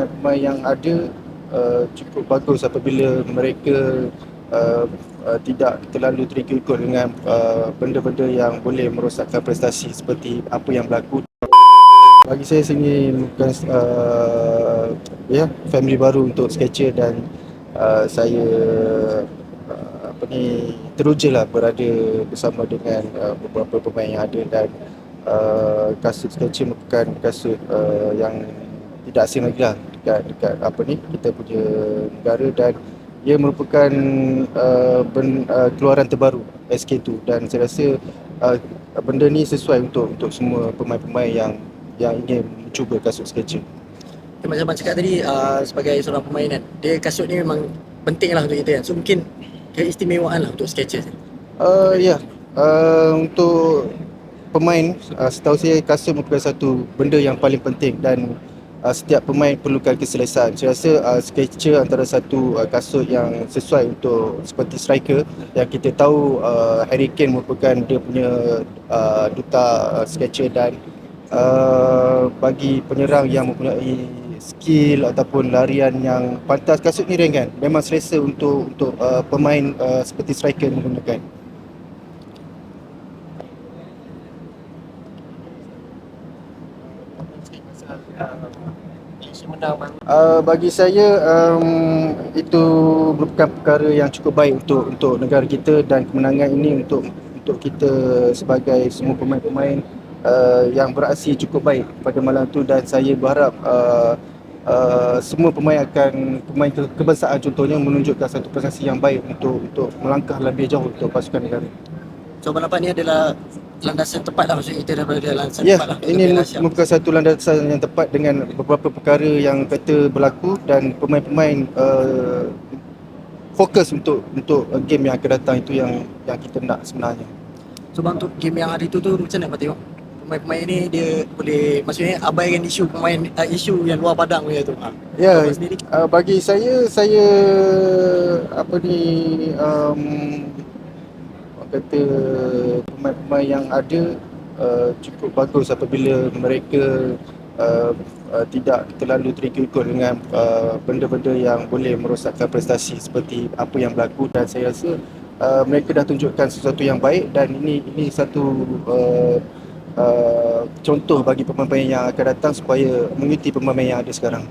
pemain-pemain yang ada uh, cukup bagus apabila mereka uh, uh, tidak terlalu terikut-ikut dengan uh, benda-benda yang boleh merosakkan prestasi seperti apa yang berlaku. Bagi saya sini bukan uh, ya family baru untuk Sketcher dan uh, saya uh, apa ni teruja lah berada bersama dengan uh, beberapa pemain yang ada dan uh, kasut Sketcher merupakan kasut uh, yang tidak asing lagi lah dekat, dekat apa ni kita punya negara dan ia merupakan uh, ben, uh, keluaran terbaru SK2 dan saya rasa uh, benda ni sesuai untuk untuk semua pemain-pemain yang yang ingin mencuba kasut Skechers. Okay, macam abang cakap tadi uh, sebagai seorang pemain kan, dia kasut ni memang penting lah untuk kita kan. So mungkin keistimewaan lah untuk Skechers. Uh, ya, yeah. uh, untuk pemain uh, setahu saya kasut merupakan satu benda yang paling penting dan uh, setiap pemain perlukan keselesaan. Saya rasa uh, Skechers antara satu uh, kasut yang sesuai untuk seperti striker yang kita tahu uh, Harry Kane merupakan dia punya uh, duta uh, Skechers dan uh, bagi penyerang yang mempunyai skill ataupun larian yang pantas. Kasut ni ringan memang selesa untuk untuk uh, pemain uh, seperti striker menggunakan Uh, bagi saya um, itu merupakan perkara yang cukup baik untuk untuk negara kita dan kemenangan ini untuk untuk kita sebagai semua pemain-pemain uh, yang beraksi cukup baik pada malam tu dan saya berharap uh, uh, semua pemain akan pemain ke- kebangsaan contohnya menunjukkan satu prestasi yang baik untuk untuk melangkah lebih jauh untuk pasukan negara. So abang nampak ni adalah landasan tepat lah maksudnya kita daripada landasan Ya, tepat lah. ini merupakan satu landasan yang tepat dengan beberapa perkara yang kata berlaku dan pemain-pemain uh, fokus untuk untuk uh, game yang akan datang itu yang yang kita nak sebenarnya. So bang untuk game yang hari tu tu macam mana tengok? Pemain-pemain ni dia boleh maksudnya abaikan isu pemain uh, isu yang luar padang punya tu. Ya, sendiri uh, bagi saya saya apa ni um, kata pemain-pemain yang ada uh, cukup bagus apabila mereka uh, uh, tidak terlalu terikut-ikut dengan uh, benda-benda yang boleh merosakkan prestasi seperti apa yang berlaku dan saya rasa uh, mereka dah tunjukkan sesuatu yang baik dan ini ini satu uh, uh, contoh bagi pemain-pemain yang akan datang supaya mengikuti pemain yang ada sekarang.